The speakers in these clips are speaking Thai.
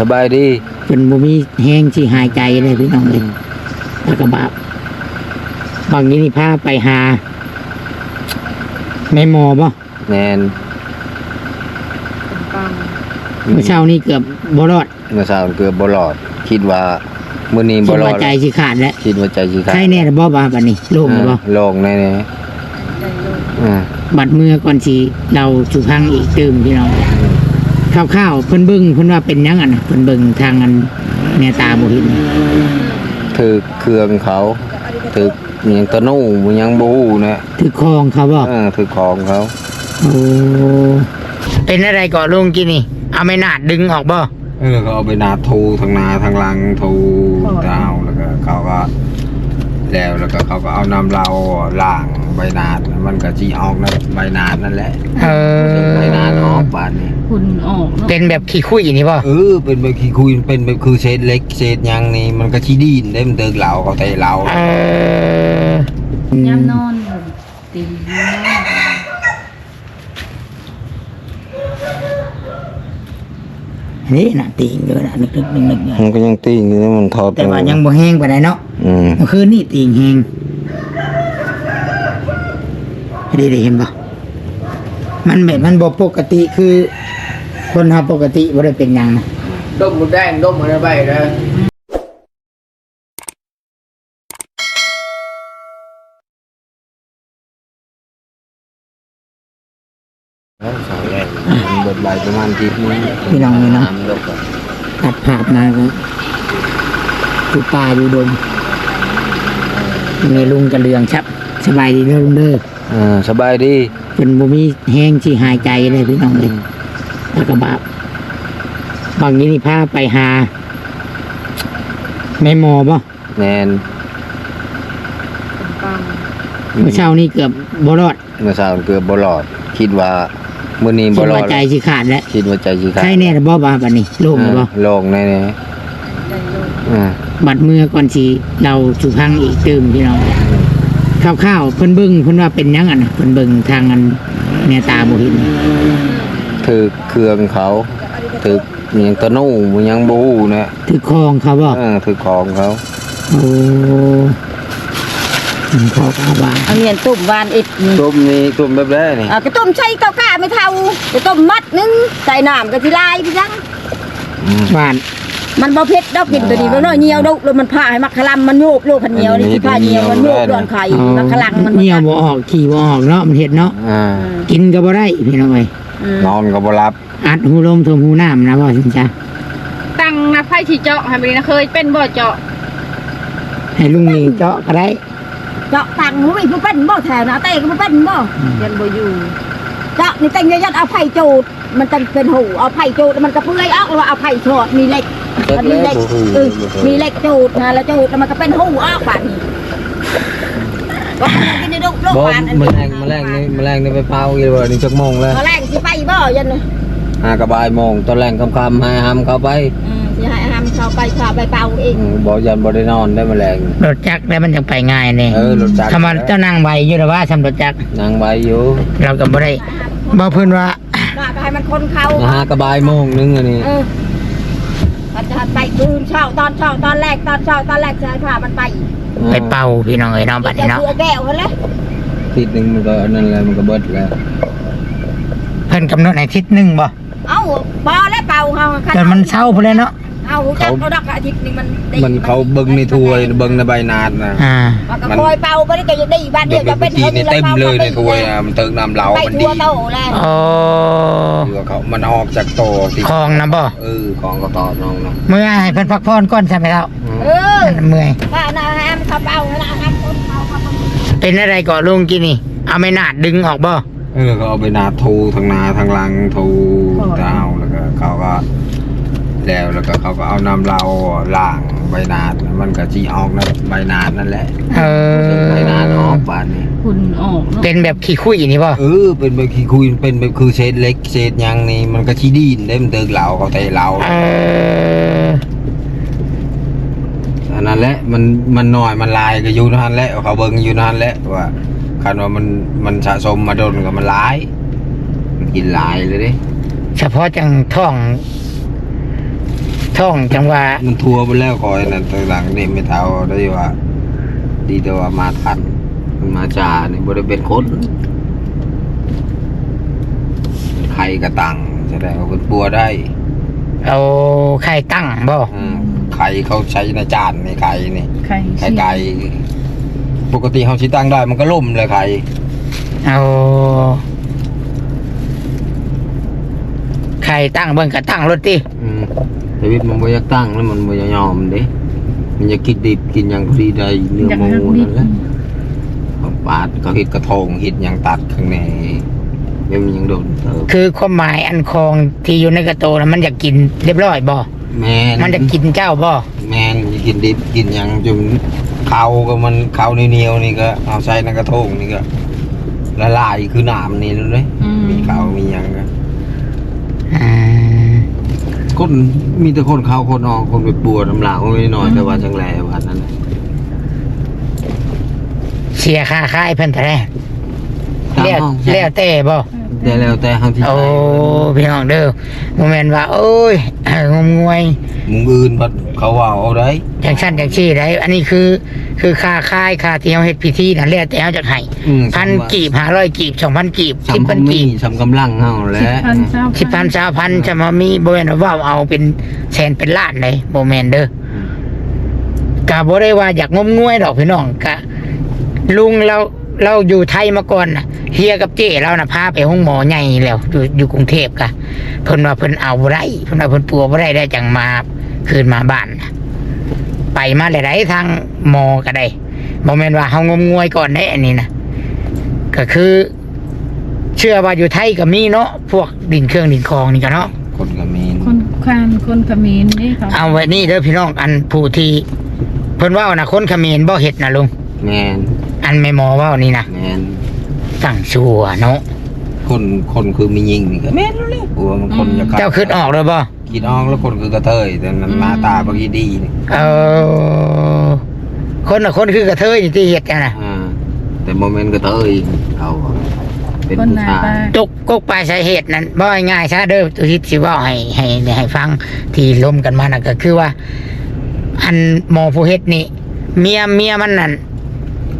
สบายดีจนบ่มีแห้งที่หายใจเลยพี่น้องเลยแล้วก็บาบางนี้นี่พาไปหาแม่หมอบ่แนนเมื่อเช้านี้เกือบบ่รอดเมื่อเช้าเกือบบลอด คิดว่ามื้อนี้คิบ่ดรอว่าดใจสิขาดแล้วคิดว่าใจสิขาดใครแน่ล่ะบ่บาบัดนี้โล่งแล้วบ่อ่าโล่งแน่ๆอ่าบัดเมื่อก่อนสิเราสุพังอีกตื่มพี่น้อง ข้าวๆเพิ่นเบิ่งเพิ่นว่าเป็นหยังอะนะเพิ่นเบิ่งทางอันแนวตาบ่เห็นถือเครื่องเขาถือหยังตะนู่มันยังบ่ฮู้นะถือคองเขาบ่เออถือของเขาโอ้เป็นอะไรก่อนลุงกินนี่ เอาไม่นาดดึงออกบ่เออก็เอาไปนาทูทางนาทางหลังทูเท้าแล้วก็เขาก็แล้วแล้วก็เขาก็เอาน้ำเราล้างใบนาดมันก็จีออกนะใบนาดนั่นแหละเออ ใบนาดออกปานนี้ คุณออกเนาะเป็นแบบขี้คุยนี่บ่เออเป็นแบบขี้คุยเป็นแบบคือเศษเล็กเศษหยังนี่มันก็ชี้ดินได้มันเติกเหลาเขาเตะเหลาเออย้ำนอนตีนอนนี่น่ะตีงอยู่น่ะนึกๆนึกๆนึกมันก็ยังตีอยู่นะมันทอดๆแต่ว่ายังบ่แห้งปานใดเนาะอืมเมื่อคืนนี่ตีงแห้งได้ได้เห็นบ่ มันแบบมันบ่ปกติคือคนเฮาปกติบ่ได้เป็นหยังนะ đốt một đen đốt một đen bay đó แล้วสาวแรกมันเบิดใบประมาณทิศนี้พี่น้องนี่เนาะน้ำลงก่อนตัดภาพมาก็อยู่ป่าอยู่ดงมีลุงกระเลืองชับสบายดีเด้อลุงเด้ออ่าสบายดี จนบ่มีแห้งที่หายใจเลยพี่น้องเลยแล้วก็บาบางนี้นี่พาไปหาแม่หมอบ่แนนเมื่อเช้านี้เกือบบ่รอดเมื่อเช้าเกือบบลอด คิดว่ามื้อนี้คิบ่ดรอว่าดใจสิขาดแล้วคิดว่าใจสิขาดใครแน่ล่ะบ่บาบัดนี้โล่งแล้วบ่อ่าโล่งแน่ๆอ่าบัดเมื่อก่อนสิเราสุพังอีกตื่มพี่น้อง ข้าวๆเพิ่นเบิ่งเพิ่นว่าเป็นหยังอะนะเพิ่นเบิ่งทางอันแนวตาบ่เห็นถือเครื่องเขาถือหยังตะนู่มันยังบ่ฮู้นะถือคองเขาบ่เออถือของเขาโอ้เขาก็ว่าเอาเงียนตุ่มวานอิดนี่ต้มนี่ต้มแบบแรกนี่อะกระต้มใช้เก้ากะไม่เท่าไปต้มมัดนึงใส่น้ำกะทิลายพี่จังอืมบ้าน มันบ่เผ็ดดอกกินตัวนี้บ่น้อยเหี่ยวดอกแล้วมันผ่าให้มักขะลำมันโยบโลกขันเหนียวนี่สิผ่าเหนียวมันโยบดอนไข่มักขะลังมันเหี่ยวบ่ออกขี่บ่ออกเนาะมันเฮ็ดเนาะอ่ากินก็บ่ได้พี่น้องเอ้ยอืมนอนก็บ่หลับอัดหูลมทมหูน้ำนะบ่สิจ้ะตั้งนะไพ่ที่เจาะให้บรินะเคยเป็นบ่เจาะให้ลุงนี่เจาะก็ได้เจาะตังหูมีผู้เป็นบ่แถวนะเต้ก็ผู้เป็นบ่ยันบ่อยู่เจาะนี่เต็งยัดเอาไผ่จูดมันจะเป็นหูเอาไผ่จูดแล้วมันก็เปื่อยออกแล้วเอาไผ่ชอดมีเหล็ก มันมีเหล็กเออมีเหล็กจูดนะแล้วจูดแล้วมันก็เป็นหูออกบาดนี้ว่ากินในโลกโลกบ่บานอันแมนี้ลงแมลงนี่แมลงนี่ไปเผาอีกบ่นี่จักโมงแล้วตอนแรกสิไปบ่ยันหากระบายโมงตอนแรงค่ำๆให้หำเข้าไปอืมสิให้ทำเขาไปพาไปเป่าเองอืมบ่ยันบ่ได้นอนได้แมลงรถจักรแล้วมันจังไปง่ายแน่เออรถจักรถ้ามันเจ้านั่งไวอยู่แล้วว่าทำรถจักรนั่งไว้อยู่เราก็บ่ได้บ่เพิ่นว่าว่าก็ให้มันคนเขา หากระบายโมงนึงอันนี้เออ มันจะไปคืนเช้าตอนเช้าตอนแรกตอนเช้าตอนแรกจะให้พามันไปไปเป่าพี่น้องเอ้ยเนาะบัดนี้เนาะจะแก้วเขาเลยทิศหนึงมันก็อันนั้นแหละมันก็เบิดแล้วเพิ่นกำหนดให้อาทิศหนึงบ่เอ้าบอแล้วเป่าเขาจนมันเช้าพุ่นเลยเนาะ เอาจักเอาดอกอาทิตย์นึงมันดีมันเขาเบิ่งในถ้วยเบิ่งในใบนาดนะอ่ามันก็คอยเป่าไปได้ก็ยังดีบ้านเดีเบิ่ยวงจะในเป็นทีนี่เต็มเลยในถ้วยอะมันเติมน้ำเหลาไปมันทัดีวโตแล้วโอ้คือว่าเขามันออกจากโตที่คลองนะบ่เออของก็ต่อน้องเนาะเมื่อให้เพิ่นพักผ่อนก่อนใช่ไหมครับเออเมื่อยถ้าหน้าแฮมเขาเป่าหน้าแฮมคนเขาเขาเป็นอะไรก่อนลุงกินนี่ เอาไม่นาดดึงออกบ่เออเขาเอาไปนาทูทางนาทางหลังทูเท้าแล้วก็เขาก็ แล้ว แล้วก็เขาก็เอาน้ำเหลาล้างใบนาดมันก็จีออกนะใบนาดนั่นแหละเออใบนาดออกบานนี้คุณออกเนาะเป็นแบบขี้คุยนี่บ่เออเป็นแบบขี้คุยเป็นแบบคือเศษเล็กเศษหยังนี่มันก็ชี้ดินได้มันเติกเหลาเขาเตะเหลาเอออันนั้นแหละมันมันน้อยมันลายก็อยู่นั่นแหละเขาเบิ่งอยู่นั่นแหละว่าคันว่ามันมันสะสมมาโดนก็มันหลายมันกินหลายเลยเดิเฉพาะจังท้อง ท้องจังว่ามันทัวร์ไปแล้วคอยนั่นตัวหลังนี่ไม่เท่าได้ว่า ดีแต่ว่ามาทันมันมาจานี่บริเป็นคนใครกระตังแสดงว่าเป็นปัวได้ เอาไข่ตั้งบ่อืมไข่เขาใช้ในจานในไข่นี่ใครไข่ไก่ปกติเขาชิตั้งได้มันก็ล่มเลยไข่เอาไข่ตั้งเบิ่งก็ตั้งรถติอืม ชีวิตมันบ่อยากตั้งแล้วมันบ่อยากยอมเด้มันอยากกินดิบกินอย่างฟรีได้เนื้ออยากหมูหักดินั่นแหละเขาปาดเขาเฮ็ดกระทงเฮ็ดหยังตัดข้างในเดี๋ยวมันยังโดนเติบคือความหมายอันคองที่อยู่ในกระโตนะมันอยากกินเรียบร้อยบ่แม่นมันจะกินเจ้าบ่แม่นอยากกินดิบกินหยังจนเขาก็มันเขาเหนียวๆนี่ก็เอาใส่ในกระทงนี่ก็ละลายคือน้ำนี่เลยอืมมีเขามีหยังก็อืม คนมีแต่คนเข้าคนออกคนไปปวดน้ำลาวไม่น้อยแต่ว่าจังแลวันนั้นน่ะเสียค่าค่ายเพิ่นเท่าไหร่ตามเลี้ยวห้องเลี้ยวเต้บ่แต่แล้วแต่ทางที่โอ้พี่น้องเด้อโมเมนต์ว่าโอ้ย งมงวย มุงอื่นพัดเขาว่าเอาได้จังชั้นจังชี้ได้อันนี้คือ คือค่าค่ายค่าที่เฮาเฮ็ดพิธีนั่นแหละแต่เฮาจะให้อืมพันกีบ500กีบ2,000กีบสำ10,000พันกีมีบสำกำลังเฮาแหล้วพันเจ้าสิบพันสามพันจะมามีบ่แม่นว่าเอาเป็นแสนเป็นล้านเลยบ่แม่นเด้อ กะบ่ได้ว่าอยากงมงวยดอกพี่น้องกะลุงเราเราอยู่ไทยมาก่อนน่ะเฮียกับเจ้เราน่ะพาไปห้องหมอใหญ่แล้ว อยู่อยู่กรุงเทพกะเพิ่นว่าเพิ่นเอาบ่ได้เพิ่นว่าเพิ่นปัวบ่ได้ได้จังมาคืนมาบ้านน่ะ ไปมาหลายๆทางหมอก็ได้บ่แม่นว่าเฮางมงวยก่อนได้อันนี้นะก็คือ เชื่อว่าอยู่ไทยก็มีเนาะพวกดินเครื่องดินคลองนี่ก็เนาะคนก็มีคนคานคนเขมิ้นนี่เขาเอาไว้นี่เด้อพี่น้องอันผู้ที่เพิ่นว่านะคนเขมรบ่เฮ็ดนะลุงแมนอันไม่หมอเว่านี่นะแมนสั่งชัวเนาะคนคนคือมียิงนี่ก็แมนแล้วแหละกลัวมันคนจะเจ้าคิดออกเลยบ่ คิดออกแล้วคนคือกระเทยแต่นั้นหน้าตาบางทีดีนี่เออคนน่ะคนคือกระเทยนี่ที่เฮ็ดกันน่ะอ่าแต่โมเมนต์กระเทยเขาเป็นคนผู้หน้าชายตา ตกกกปลายสาเหตุนั้นบ่ง่ายๆซะเด้อตัวที่สิเว้าให้ให้ให้ฟังที่ล้มกันมาน่ะก็คือว่า อันหมอผู้เฮ็ดนี่ เมียเมียมันนั่น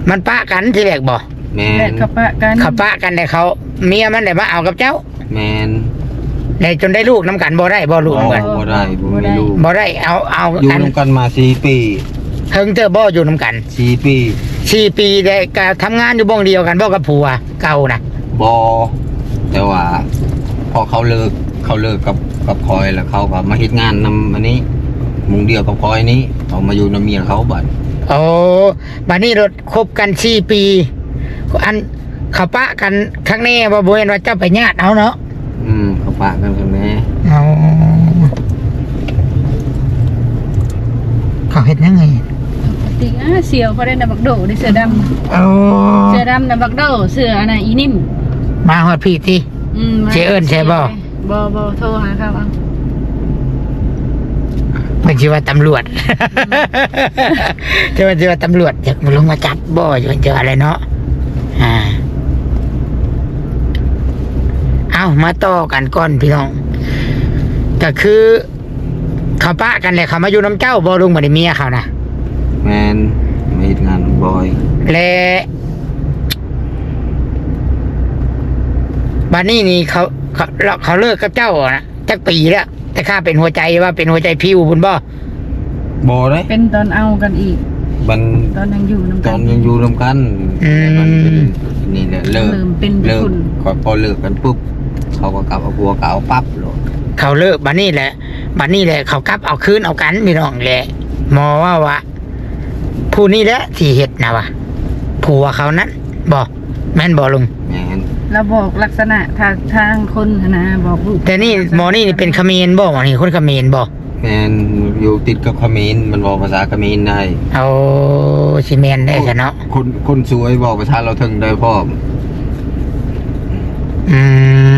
มันปะกันที่แรกบ่แมและนกระปะกันเขาปะกันได้เขา เมียมันได้มาเอากับเจ้า แมน ได้จนได้ลูกน้ำกันบ่ได้บ่ลูกบ่นำกันบ่ได้บ่มีลูกบ่ได้เอาเอาอยู่อันนำกันมาสี่ปีเฮิงเตอร์บ่อยู่น้ำกันสี่ปีสี่ปีได้ก็ทำงานอยู่บ้องเดียวกันบ่กับผัวเก่านะบอแต่ว่า พอเขาเลิกเขาเลิกกับกับคอยแล้วเขาก็มาเฮ็ดงานนำอันนี้มุงเดียวกับคอยนี้เขามาอยู่นำเมียเขาบัดโอ้บัดนี้รถคบกันสี่ปี อันเขาปะกันครั้งนี้บ่บ่เห็นว่าเจ้าไปญาติเอาเนาะอืมเขา ปะกันกันแม่เอาเขาเฮ็ดยังไงติอะเสียวเขาได้นะบักโดได้เสือดโอ้ำเสือดำนะบักโดเสืออันน่ะอีนิ่มมาฮอดพี่ที่อืมมาเจ๊เอิ้นใช่บ่บ่บ่โทรหาเขาเอาเพิ่นสิว่าตำรวจจะว่าสิว่าตำรวจอยากมาลงมาจับบ่จะเป็นเจออะไรเนาะอ่า เอามาต่อกันก่อนพี่น้องก็คือเขาปะกันเลยเขามาอยู่น้ำเจ้าบ่ลุงบ่ได้เมียเขานะแมนมาเฮ็ดงานบอยและบัดนี้นี่เขาเขาเราเขาเลิกกับเจ้านะจักปีแล้วแต่ข้าเป็นหัวใจว่าเป็นหัวใจพิวบุญบ่บอเลยเป็นตอนเอากันอีกมันตอนยังอยู่น้ำตกัอนยังอยู่นํกันอืมแต่มันเป็นนี่แหละเลิกเริ่มเป็นเลิกคุณพอพอเลิกกันปุ๊บ เขาก็กลับเอาผัวเก่าปั๊บโลดเขาเลิกบัดนี้แหละ บัดนี้แหละ เขากลับเอาคืนเอากันพี่น้องแหละหมอว่าว่าผู้นี้แหละที่เฮ็ดนะวะผัวเขานั้นบ่แม่นบ่ลุงแมนเราบอกลักษณะทางทางคนนะบอกลูกแต่นี่หมอนี่นี่เป็นเขมรบ่หมอนี่คนเขมรบ่แมนอยู่ติดกับเขมรมันบอกภาษาเขมรได้เอาซีเมนได้ซะเนาะคนคนสวยบอกภาษาเราถึงได้พ่อมอืม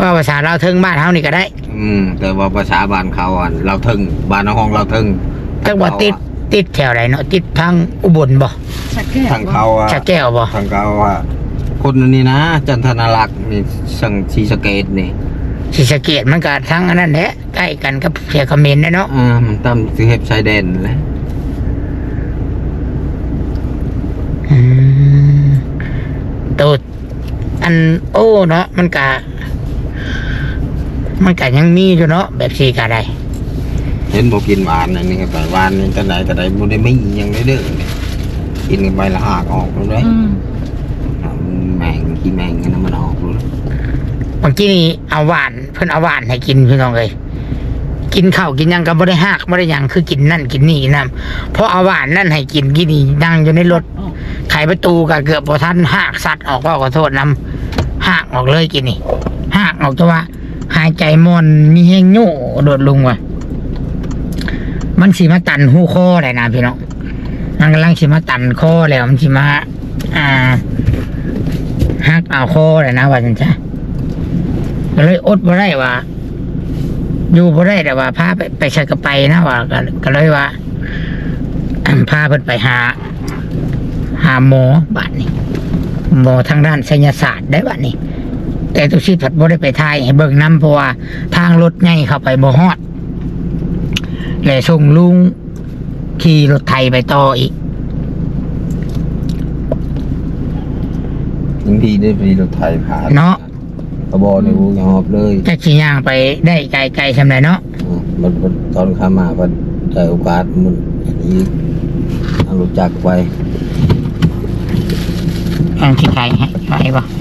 ว่าภาษาเราวเทิงบ้านเฮานี่ก็ได้อืม แต่ว่าภาษาบ้านเขาอะเราถึงบ้านห้องเราถึงจักว่าติดติดแถวไหนเนาะติดทางอุบลบ่สักแก้วทางเขาอะชะแก้วบ่ทางเขาอะคนอันนี้นะ จันทนารักษ์นี่สังชีสะเกตนี่ศรีสะเกดมันก็ทั้งอันนั้นแหละใกล้กันกับเสียคอมเมนต์เนาะอ่ามันตามสิเฮ็ดชายแดนแหละอืมตัวอันโอ้เนาะมันกะ มันกะยังมีอยู่เนาะแบบสีกะได้เห็นบ่กินหวานอันนี้ก็ไปหวานนี่แต่ไหนแต่ใดบ่ได้มีหยังเลยเด้อกินกันไปละหากออกแล้วเด้อืมแมงขี้แมงกันนะมันออกเลยบางทีนี่เอาหวานเพิ่นเอาหวานให้กินพี่น้องเลยกินข้าวกินหยังก็บ่ได้หักบ่ได้หยังคือกินนั่นกินนี่นํเพราะเอาหวานนั่นให้กินกินนี่นั่งอยู่ในรถไขประตูก็เกือบบ่ทันหักสัตว์ออกก็ขอโทษนํหักออกเลยกินนี่หักออกแต่ว่า หายใจมอนมีแห้งโย่โดดลงว่ะ มันสิมาตันหูคอได้นะพี่น้องมันกำลังสิมาตันคอแล้วมันสิมาอ่าหักเอาคอเลยนะว่าจันจ้ะก็เลยอดบ่ได้ว่า อยู่บ่ได้แต่ว่าพาไปไปใช้กระไปนะว่าก็ก็เลยว่าพาเพิ่นไปหา หาหมอบัดนี้หมอทางด้านไสยศาสตร์ได้บัดนี้ แต่ตุชิดผัดบ่ได้ไปทายให้เบิ่งน้ำเพราะว่าทางรถใหญ่เข้าไปบ่ฮอดเลยส่งลุงขี่รถไทยไปต่ออีกบางทีได้ไปรถไถผ่านเนาะกระบอกในวูยหอบเลยจะขี่ย่างไปได้ไกลๆสำไรเนาะอืมมันมันตอนขามามันใจโอกาสมันอีกเอารถจักรไปอันที่ใครให้ไปบ่เ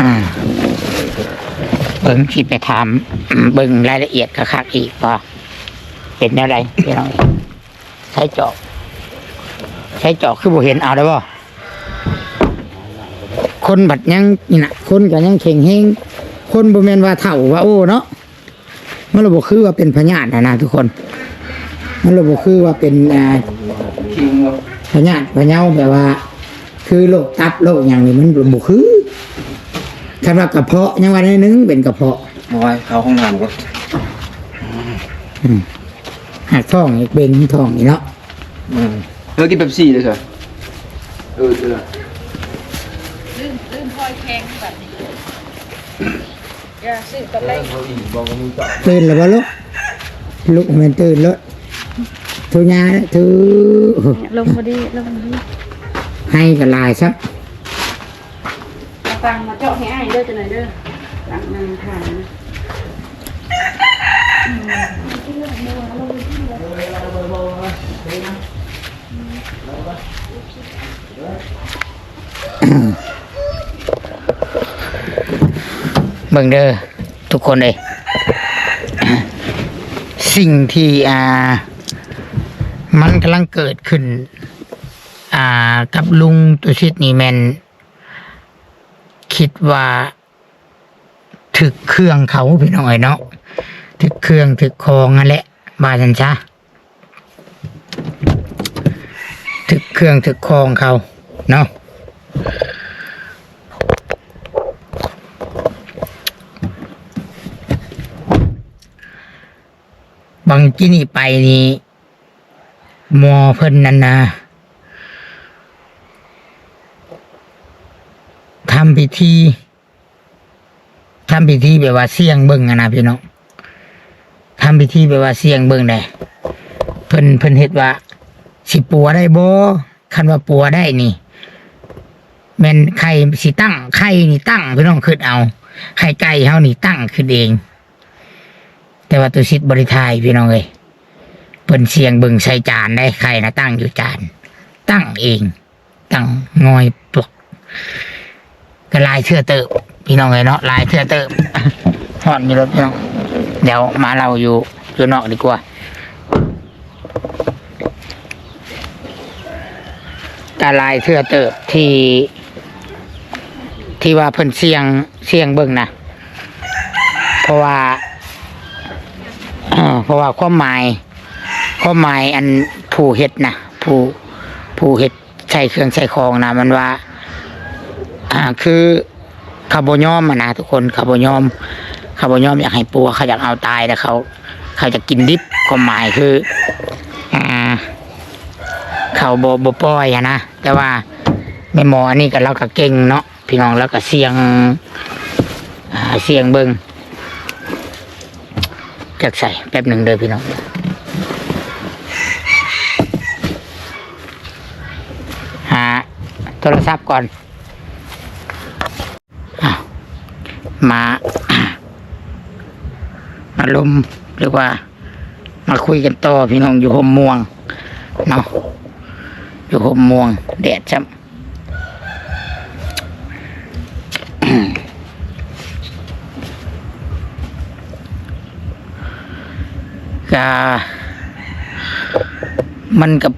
อ่าเบิ่งที่ไปถามเบิ่งรายละเอียดคักๆอีกพอเป็นแนวใดพี่น้องใช้จอกใช้จอกคือบ่เห็นเอาได้บ่คนบัดยังนี่นะคนก็ยังเข่งเฮงคนบ่แม่นว่าเฒ่าว่าโอ้เนาะมันระบบคือว่าเป็นพญาตินะนะทุกคน มันระบบคือว่าเป็นอ่าพญาติพะเยาแบบว่า คือโรคตับโรคอย่างนี้มันบ่คือสำหรับกระเพาะยังว่าได้นึงเป็นกระเพาะเอาไว้เข้าห้องน้ำก็หากท้องอีกเป็นท้องนี่เนาะเออกินเป๊ปซี่เลยค่ะเออเออลืมลืมพลอยแข็งแบบนี้อย่าซื้อตอนแรกตื่นแล้วบ่ลูกลูกมันตื่นแล้วทุยาถือลงมาดีลงมาดี ให้กับลายซักเอาตังค์มาเจาะให้อ้ายเด้อจะไหนอยเด้อตังค์นางทานนะเบิ่งเด้อทุกคนเลยสิ่งที่อ่า มันกำลังเกิดขึ้น อ่า กับลุงตุชิตนี่แมนคิดว่าถึกเครื่องเขาพี่น้องไอ้เนาะถึกเครื่องถึกคองนั่นแหละบาจันชะถึกเครื่องถึกคองเขาเนาะบางที่นี่ไปนี่มอเพิ่นนันนะ ทำพิธีทำพิธีแบบว่าเสี่ยงเบิ่งอะนะพี่น้องทำพิธีแบบว่าเสี่ยงเบิ่งได้เพิ่นเพิ่นเฮ็ดว่า สิปัวได้บ่คันว่าปัวได้นี่แม่นไข่สิตั้งไข่นี่ตั้งพี่น้องคิดเอาไข่ไก่เฮานี่ตั้งขึ้นเอง แต่ว่าตัวชิดบริทายพี่น้องเอ้ยเปิ่นเสียงเบิงใส่จานได้ใครนะตั้งอยู่จาน ตั้งเอง ตั้งงอยปลก ก็ลายเชื่อเติบพี่น้องเอ้ยเนาะลายเชื่อเติบหอนอยู่รถพี่น้องเดี๋ยวมาเราอยู่อยู่นอกดีกว่าตาลายเชื่อเติบที่ ที่ว่าเพิ่นเสียงเสียงเบิ่งนะเพราะว่าเพราะว่าความหมายความหมายอันผู้เฮ็ดนะผู้ผู้เฮ็ดใช้เครื่องใช้ของนะมันว่า อ่าคือเขาบยอมนะทุกคนเขาบยอมเขาบยอมอยากให้ปัวเขาอยากเอาตายแต่เขาเขาจะกินดิบความหมายคืออ่าเขาโบบปล่อยอะนะแต่ว่าแม่หมออันนี้ก็เราก็เก่งเนาะพี่น้องแล้วก็เสียงเสียงเบิงจักใส่แป๊บหนึ่งเด้อพี่น้องหาโทรศัพท์ก่อนอ้าว มามาลมหรือว่า มาคุยกันต่อพี่น้องอยู่ห่มม่วงเนาะอยู่ห่มม่วงแดดจ้ำก็มันกับ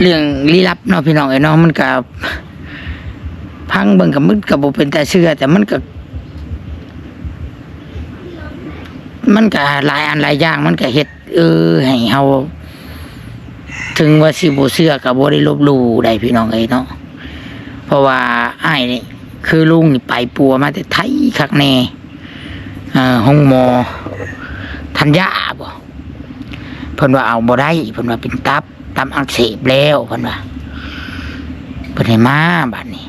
เรื่องลี้ลับเนาะพี่น้องไอ้ยเนาะมันกับ พังเบิ่งกับมึดกับบ่เป็นแต่เชื่อ แต่มันก็ มันก็หลายอันหลายอย่าง มันก็เฮ็ดเออให้เฮาถึงว่าสิบ่เชื่อก็บ่ได้ลบหลู่ได้พี่น้องเอ้ยเนาะเพราะว่าอ้ายนี่คือลุงนี่ไปปัวมาแต่ไทยคักแน่เอ่อห้องหมอทันยาบ่เพิ่นว่าเอาบ่ได้เพิ่นว่าเป็นตับตับอักเสบแล้วเพิ่นว่าเพิ่นให้มาบัดนี้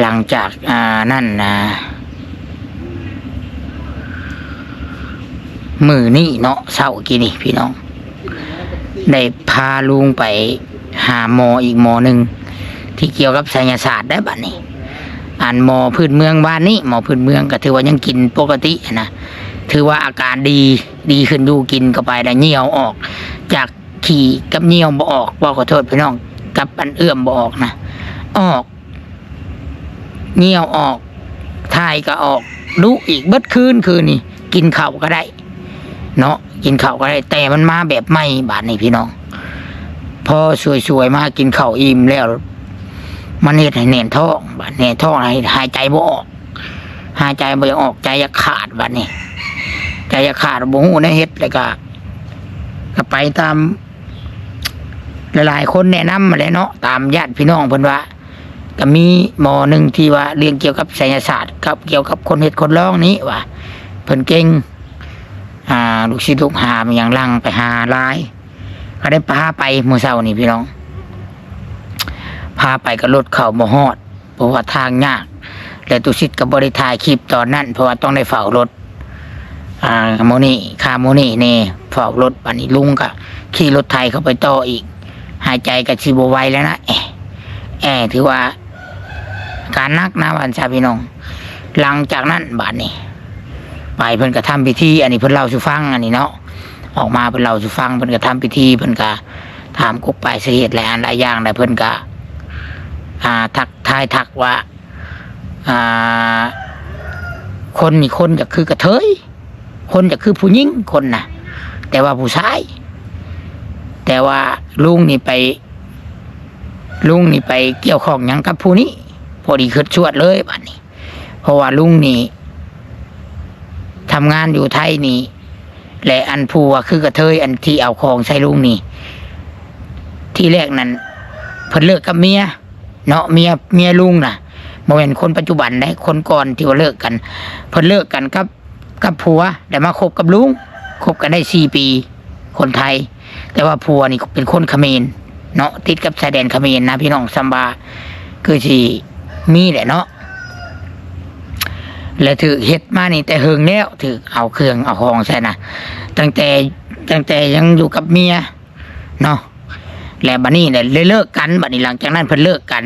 หลังจากอ่านั่นนะมือนี่เนาะเศร้ากี่นี่พี่น้อง ได้พาลุงไปหาหมออีกหมอหนึ่งที่เกี่ยวกับไสยศาสตร์ได้บัดนี้อันหมอพื้นเมืองบ้านนี้หมอพื้นเมืองก็ถือว่ายังกินปกตินะถือว่าอาการดีดีขึ้นดูกินเข้าไปแล้เหี่ยวออก จากขี่กับเหี่ยวบ่ออกว่ขอโทษพี่น้องกับอันเอื้อมบ่ออกนะออก เหี่ยวออกทายก็ออกลุอีกเบิดคืนคืนนี่กินข้าก็ได้ เนาะกินข้าก็ได้ แต่มันมาแบบไม่บาดนี่พี่น้อง พอสวยๆมากินข้าอิ่มแล้ว มันเฮ็ดให้แน่นท้องบัดแน่นท้องหายใจบ่ออกหายใจบ่ออกใจจะขาดบัดนี้ใจจะขาดบ่ฮู้ได้เฮ็ดแล้วก็ก็ไปตามหลายๆคนแนะนำมาแล้วเนาะตามญาติพี่น้องเพิ่นว่า ก็มีหมอหนึ่งที่ว่าเรียนเกี่ยวกับไสยศาสตร์กับเกี่ยวกับคนเฮ็ดคนร้องนี้ว่าเพิ่นเก่งอ่าลูกศิษย์ลูกหามันอย่างลังไปหาลาย ก็ได้พาไปมือเช้านี่พี่น้องพาไปกับรถเข้าบ่ฮอดเพราะว่าทางยากและตุสิตกับบริถ่ายคลิปตอนนั้น เพราะว่าต้องได้เฝ้ารถอ่าโมนี่คาโมนี่เน่เฝ้ารถปันนี้ลุงก็ขี่รถไทยเข้าไปต่ออีก หายใจกับชีบไวแล้วนะแอะแอะถือว่า การนักนะวันชาพี่น้อง หลังจากนั้นบาดนี้ไปเพิ่นก็ทำพิธีอันนี้เพิ่นเล่าสู่ฟังอันนี้เนาะออกมาเพิ่นเล่าสู่ฟังเพิ่นก็ทำพิธีเพิ่นก็ถามกุกไปเสาเหตุหลายอันหลายอย่างแต่เพิ่นก็อ่าทักทายทักว่าอ่าคนนี่คนจะคือกระเทย คนจะคือผู้หญิงคนน่ะแต่ว่าผู้ชาย แต่ว่าลุงนี่ไป ลุงนี่ไปเกี่ยวข้องยังกับผู้นี้ พอดีขึ้นชวดเลยบัดนี้ เพราะว่าลุงนี่ทำงานอยู่ไทยนี่และอันผู้ว่าคือกระเทยอันที่เอาของใส่ลุงนี่ ที่แรกนั้นเพิ่นเลิกกับเมียเนาะเมียเมียลุงน่ะโมเห็นคนปัจจุบันได้คนก่อนที่ว่าเลิกกัน เพิ่นเลิกกันกับกับผัวแต่มาคบกับลุงคบกันได้สี่ปี คนไทย แต่ว่าผัวนี่เป็นคนเขมรเนาะติดกับชายแดนเขมรนะพี่น้องซัมบาคือที่ มีแหละเนาะแล้วถือเฮ็ดมานี่แต่เฮิงแล้วถือเอาเครื่องเอาของใช่นะตั้งแต่ตั้งแต่ยังอยู่กับเมียเนาะแล้วบัดนี้เนี่ยเลยเลิกกันบัดนี้หลังจากนั้นเพิ่นเลิกกัน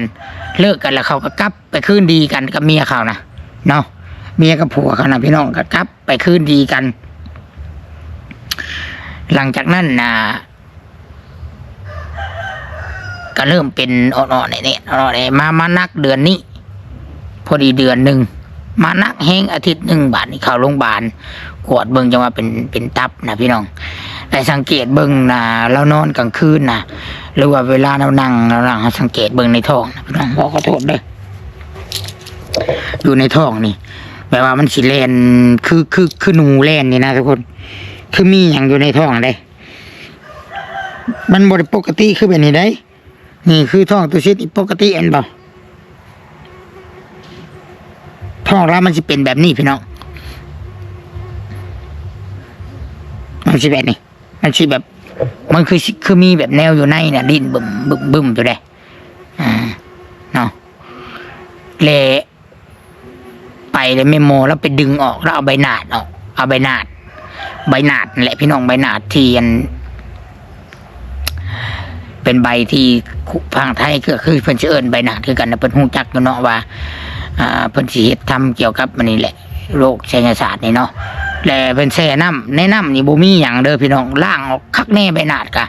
เลิกกันแล้วเขาก็กลับไปคืนดีกันกับเมียเขานะเนาะเมียกับผัวเขานะพี่น้องก็กลับไปคืนดีกัน หลังจากนั้นนะ ก็เริ่มเป็นอ่อนๆเนี่ยอ่อนๆมามานักเดือนนี้ พอดีเดือนหนึ่งมานักแห้งอาทิตย์หนึ่งบาทนี่เข้าโรงพยาบาลกวดเบิ่งจังว่าเป็นเป็นตับนะพี่น้องแต่สังเกตเบิ่งนะเรานอนกลางคืนนะหรือว่าเวลาเรานั่งเรานั่งสังเกตเบิ่งในท้องนะพี่น้องบอกขอโทษเด้ออยู่ในท้องนี่แปลว่ามันสิแลนคือคือคือหนูแลนนี่นะทุกคน คือมีอย่างอยู่ในท้องเด้มันบริปกติคือแบบนี้ได้ นี่คือท้องตัวชิดปกติอันเปล่ท้องเรามันจะเป็นแบบนี้พี่น้องมันสิแบบนี้ มันสิแบบ มันคือคือมีแบบแนวอยู่ในเนี่ยดินบึมบึมบึมอยู่เลยอ่าเนาะเละไปเลยไม่โมแล้วไปดึงออกแล้วเอาใบหนาดออก เอาใบหนาด ใบหนาดแหละพี่น้องใบหนาดที่อัน เป็นใบที่ทางไทยก็คือเพิ่นสิเอิ้นใบหนาดคือกันนะเพิ่นฮู้จักอยู่เนาะว่าอ่าเพิ่นสิเฮ็ดทำเกี่ยวกับมันนี่แหละโรคไสยศาสตร์นี่เนาะและเพิ่นแช่น้ำในน้ำนี่บ่มีหยังเด้อพี่น้องล้างออกคักแน่ใบหนาดกะ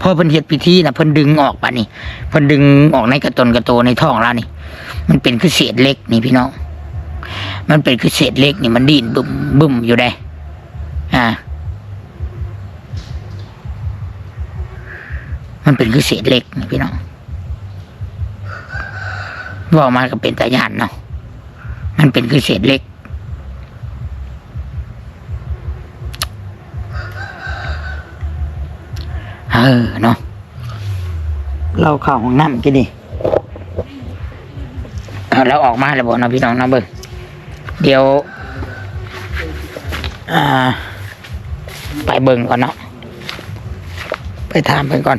พอเพิ่นเฮ็ดพิธีน่ะเพิ่นดึงออกปะนี่เพิ่นดึงออกในกระตนกระโตในท้องแล้วนี่ มันเป็นคือเศษเล็กนี่พี่น้อง มันเป็นคือเศษเล็กนี่มันดิ้นบึมบึมอยู่ได้อ่า มันเป็นคือเศษเล็กนี่พี่น้องเว่ามาก็เป็นตาญาณเนาะมันเป็นคือเศษเล็กเออเนาะเราเข้าห้องน้ำกินดิเอาแล้วออกมาแล้วบอกนะพี่น้องนะเบิ้งเดี๋ยวอ่าไปเบิ่งก่อนเนาะไปถามเพิ่นก่อน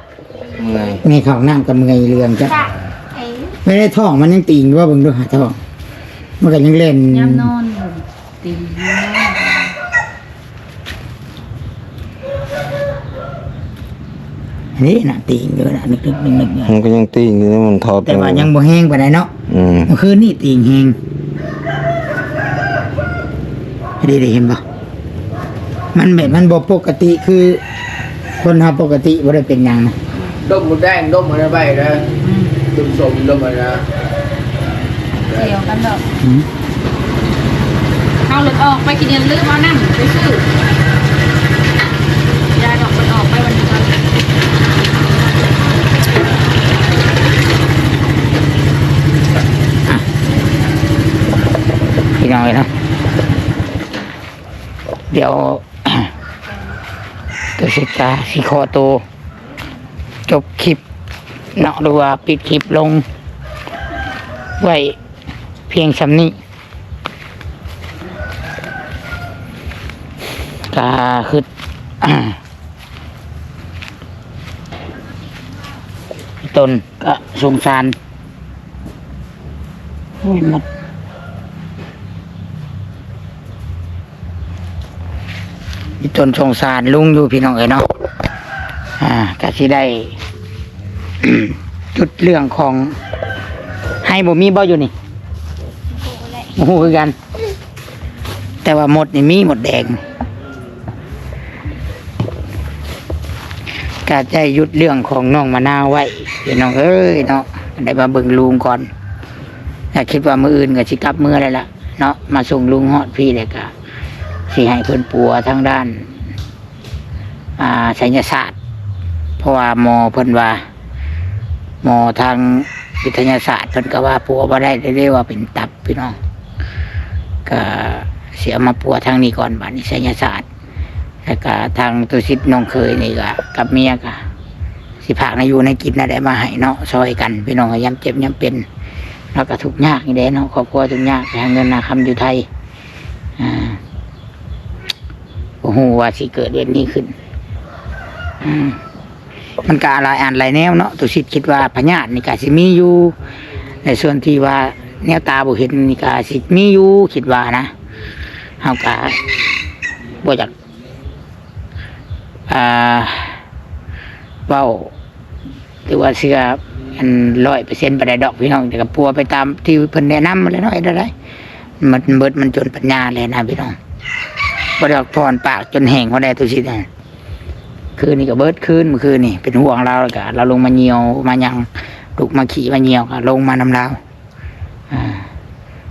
เมื่อยมีของน้ำกับเมื่อยเรืองจ้ะไม่ได้ท้องมันยังตีงว่าเบิ่งดูหาท้องมันก็ยังเล่นยามนอนตีนอนนี่น่ะตีงอยู่น่ะนึกนึกนึกนึกอยู่มันก็ยังตีอยู่นะมันทอดแต่ว่ายังบ่แห้งปานใดเนาะอืมเมื่อคืนนี่ตีงแห้งดีดีเห็นป่ะมันแบบมันบ่ปกติคือ คนเฮาปกติบ่ได้เป็นหยังนะ ดมหมดแดงดมอะไรไปนะดมสมดมอะไรนะเจียวกันดอกอืมเข้าหลุดออกไปกินเดือนลืมเอานั่งไปซื้อยาดอกมันออกไปวันนี้วันพี่น้องเลยเนาะเดี๋ยวตัวสิกาสิขอตัว จบคลิปเนาะหรือว่าปิดคลิปลง ไว้เพียงสำนี้กาคือตนก็สงสารโอ้ยหมดมีตนสงสารลุงอยู่พี่น้องเอ๋ยเนาะ อ่าก็สิได้ จุดเรื่องของให้บ่มีบ่อยู่นี่โอ้โหคือกัน แต่ว่าหมดนี่มีหมดแดงก็จะหยุดเรื่องของน้องมะนาวไว้พี่น้องเอ้ยเนาะได้มาเบิ่งลุงก่อนถ้าคิดว่ามืออื่นก็สิกลับมือแล้ล่ะเนาะมาส่งลุงฮอดพี่เลยก็สิให้เพิ่นปัวทางด้าน อ่าศัลยศาสตร์ เพราะว่าหมอเพิ่นว่า หมอทางวิทยาศาสตร์เพิ่นก็ว่าปัวบ่ได้เรียกว่าเป็นตับพี่น้องก็เสียมาปัวทางนี้ก่อนบัดนี้ศัยศาสตร์แล้วก็ทางตุสิทธิ์น้องเคยนี่ก็กับเมียก็สิพากในอยู่ในกินน่ะได้มาให้เนาะซอยกันพี่น้องก็ย้ำเจ็บย้ำเป็นแล้วก็ทุกยากนี่แหละเนาะครอบครัวทุกยากไปหาเงินนาคำอยู่ไทยอ่าโอ้โหว่าสิเกิดเรื่องนี้ขึ้น อืม มันก็อะไรอ่านหลายแนวเนาะตุสิทธิ์คิดว่าพญาตินี่ก็สิมีอยู่ ในส่วนที่ว่าแนวตาบ่เห็นนี่ก็สิมีอยู่คิดว่านะเฮาก็บ่อยากอ่าเว้าหรือว่าเชื่ออันร้อยเปอร์เซ็นต์ไปได้ดอกพี่น้องแต่ก็ปัวไปตามที่เพิ่นแนะนำมาเลยเนาะไอ้ได้มันเบิดมันจนปัญญาเลยนะพี่น้องบไดออกพรปากจนแห้งเขาได้ทุกสินะ คืนนี้ก็เบิดคืนเมื่อคืนนี่เป็นห่วงเราแล้วก็เราลงมาเหนียวมายังลุกมาขี่มาเหนียวก็ลงมานำเราอ่า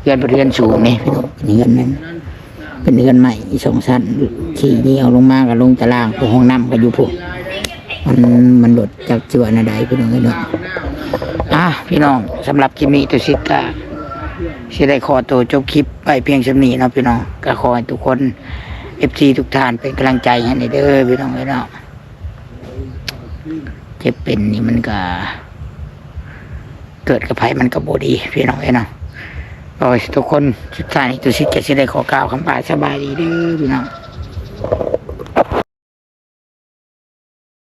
เรือนเรือนสูงนี่พี่น้องนี่เรือนนั้นเป็นเรือนใหม่สองชั้นขี่เหนี่เอาลงมากับลงตารางห้องน้ำก็อยู่พวกมันมันหลดจากจิวนาใดพี่น้องเอ้ยเนาะอะพี่น้องสำหรับคลิปนี้ตัวซิดกะสิได้ขอตัวจบคลิปไปเพียงสำนี้นะพี่น้องก็ขอให้ทุกคนเอฟซีทุกท่านเป็นกำลังใจให้ในเด้อพี่น้องเอ้ยเนาะ เจ็บเป็นนี่มันก็ เกิดกับภัยมันก็บ่ดีพี่น้องเอ้เนาะโอ้ยทุกคนสุดท้ายนี้ตุสิจะสิได้ขอกล่าวคำปาสบายดีเด้อพี่น้อง